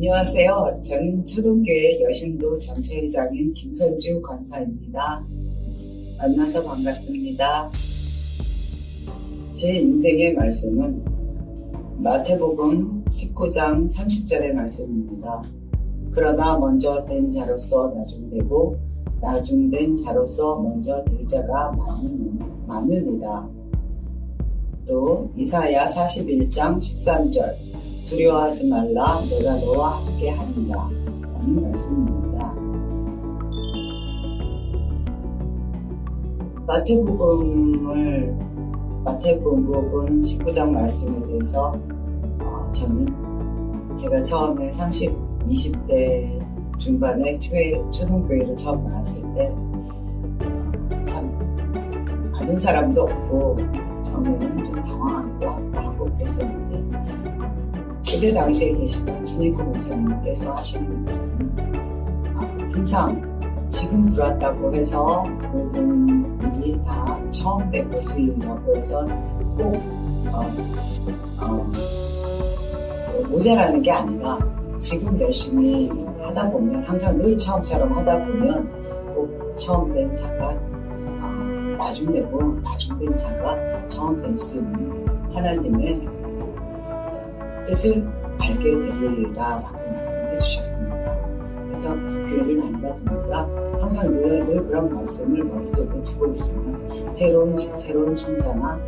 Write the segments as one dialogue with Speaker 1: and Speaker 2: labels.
Speaker 1: 안녕하세요. 저는 초동교회 여신도 전체회장인 김선주 권사입니다. 만나서 반갑습니다. 제 인생의 말씀은 마태복음 19장 30절의 말씀입니다. 그러나 먼저 된 자로서 나중되고 나중된 자로서 먼저 될 자가 많은, 많으니라. 또 이사야 41장 13절 두려워하지 말라 내가 너와 함께 하리라 라는 말씀입니다. 마태복음을 마태복음 19장 말씀에 대해서 어, 저는 제가 처음에 30, 20대 중반에 초회, 초등교회를 처음 나왔을 때참 아는 사람도 없고 처음에는 좀 당황하기도 하고 그랬었는데 그때 당시에 계시던 신익호 목사님께서 하시는 말씀은 아, 항상 지금 들어왔다고 해서 모든 일이 다 처음 된 것이라고 해서 꼭 어, 어, 모자라는 게 아니라 지금 열심히 하다 보면 항상 늘 처음처럼 하다 보면 꼭 처음 된 자가 어, 나중 되고 나중 된 자가 처음 될 수 있는 하나님의 뜻을 알게 되리라라고 말씀해 주셨습니다. 그래서 교회를 다니다 보니까 항상 늘, 늘 그런 말씀을 머릿속에 두고 있으면 새로운 신- 새로운 신자나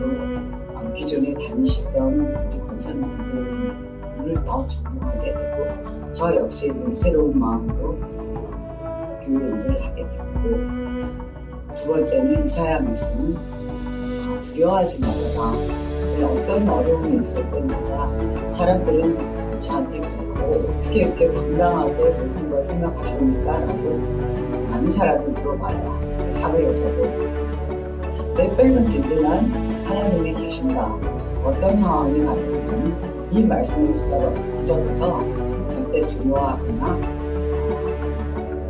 Speaker 1: 또 어, 기존에 다니시던 우리 권사님들을 더 적용하게 되고 저 역시 늘 새로운 마음으로 어, 교회 일을 하게 되고 두 번째는 이사야 말씀은 어, 두려워하지 말아라. 어떤 어려움이 있을 때마다 사람들은 저한테 그랬고 어떻게 이렇게 당당하게 모든 걸 생각하십니까? 라고 많은 사람을 물어봐요. 사회에서도. 내 빼는 든든한 하나님이 계신다. 어떤 상황이 가든지 이 말씀을 붙잡아, 붙잡아서 절대 두려워하거나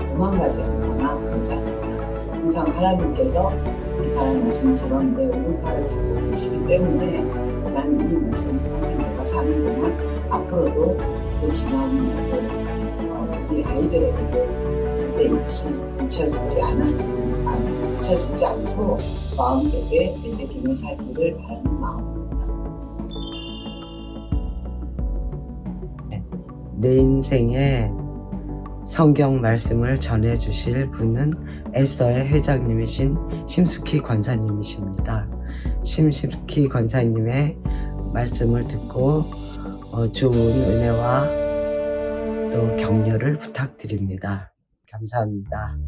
Speaker 1: 도망가지 않거나 그러지 않거나 항상 하나님께서 이사야 말씀처럼 내 오른팔을 잡고 계시기 때문에 나는 이 말씀을 평생 내가 사는 동안 앞으로도 그 지나온 날도 어, 우리 아이들에게도 절대 잊히, 잊혀지지 안, 잊혀지지 않고 마음속에 되새김에 살기를 바라는 마음입니다.
Speaker 2: 내 인생에 성경 말씀을 전해 주실 분은 에스더의 회장님이신 심숙희 권사님이십니다. 심숙희 권사님의 말씀을 듣고 어, 좋은 은혜와 또 격려를 부탁드립니다. 감사합니다.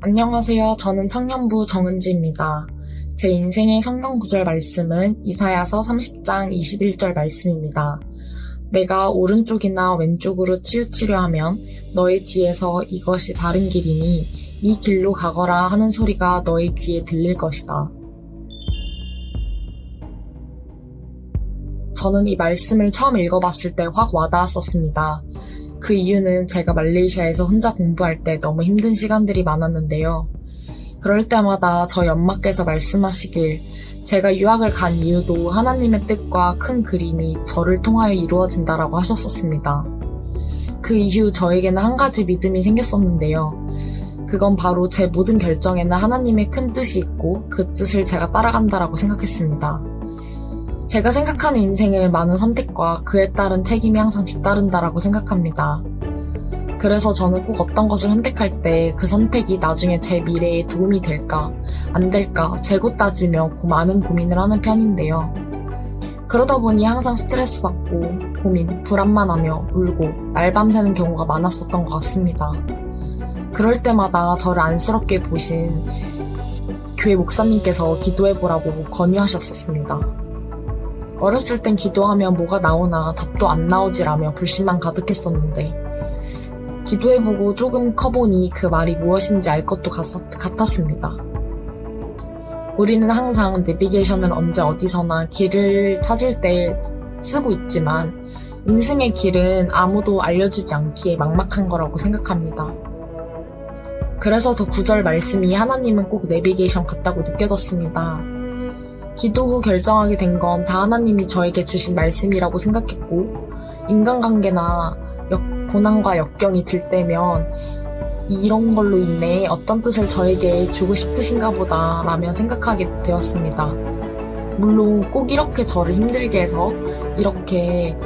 Speaker 3: 안녕하세요. 저는 청년부 정은지입니다. 제 인생의 성경 구절 말씀은 이사야서 30장 21절 말씀입니다. 내가 오른쪽이나 왼쪽으로 치우치려 하면 너의 뒤에서 이것이 바른 길이니 이 길로 가거라 하는 소리가 너의 귀에 들릴 것이다. 저는 이 말씀을 처음 읽어봤을 때 확 와닿았었습니다. 그 이유는 제가 말레이시아에서 혼자 공부할 때 너무 힘든 시간들이 많았는데요. 그럴 때마다 저희 엄마께서 말씀하시길 제가 유학을 간 이유도 하나님의 뜻과 큰 그림이 저를 통하여 이루어진다라고 하셨었습니다. 그 이후 저에게는 한 가지 믿음이 생겼었는데요. 그건 바로 제 모든 결정에는 하나님의 큰 뜻이 있고 그 뜻을 제가 따라간다라고 생각했습니다. 제가 생각하는 인생은 많은 선택과 그에 따른 책임이 항상 뒤따른다라고 생각합니다. 그래서 저는 꼭 어떤 것을 선택할 때 그 선택이 나중에 제 미래에 도움이 될까, 안 될까, 재고 따지며 고 많은 고민을 하는 편인데요. 그러다 보니 항상 스트레스 받고, 고민, 불안만 하며 울고, 날밤 새는 경우가 많았었던 것 같습니다. 그럴 때마다 저를 안쓰럽게 보신 교회 목사님께서 기도해보라고 권유하셨었습니다. 어렸을 땐 기도하면 뭐가 나오나 답도 안 나오지라며 불신만 가득했었는데 기도해보고 조금 커보니 그 말이 무엇인지 알 것도 같- 같았습니다. 우리는 항상 내비게이션을 언제 어디서나 길을 찾을 때 쓰고 있지만 인생의 길은 아무도 알려주지 않기에 막막한 거라고 생각합니다. 그래서 더 구절 말씀이 하나님은 꼭 내비게이션 같다고 느껴졌습니다. 기도 후 결정하게 된 건 다 하나님이 저에게 주신 말씀이라고 생각했고, 인간관계나 역- 고난과 역경이 들 때면 이런 걸로 인해 어떤 뜻을 저에게 주고 싶으신가 보다 라며 생각하게 되었습니다. 물론 꼭 이렇게 저를 힘들게 해서 이렇게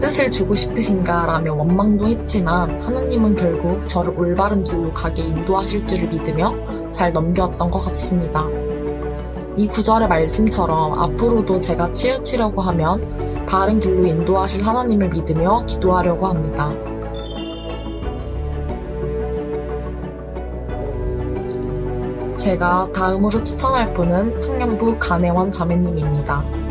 Speaker 3: 뜻을 주고 싶으신가 라며 원망도 했지만 하나님은 결국 저를 올바른 길로 가게 인도하실 줄을 믿으며 잘 넘겨왔던 것 같습니다. 이 구절의 말씀처럼 앞으로도 제가 치우치려고 하면 바른 길로 인도하실 하나님을 믿으며 기도하려고 합니다. 제가 다음으로 추천할 분은 청년부 간혜원 자매님입니다.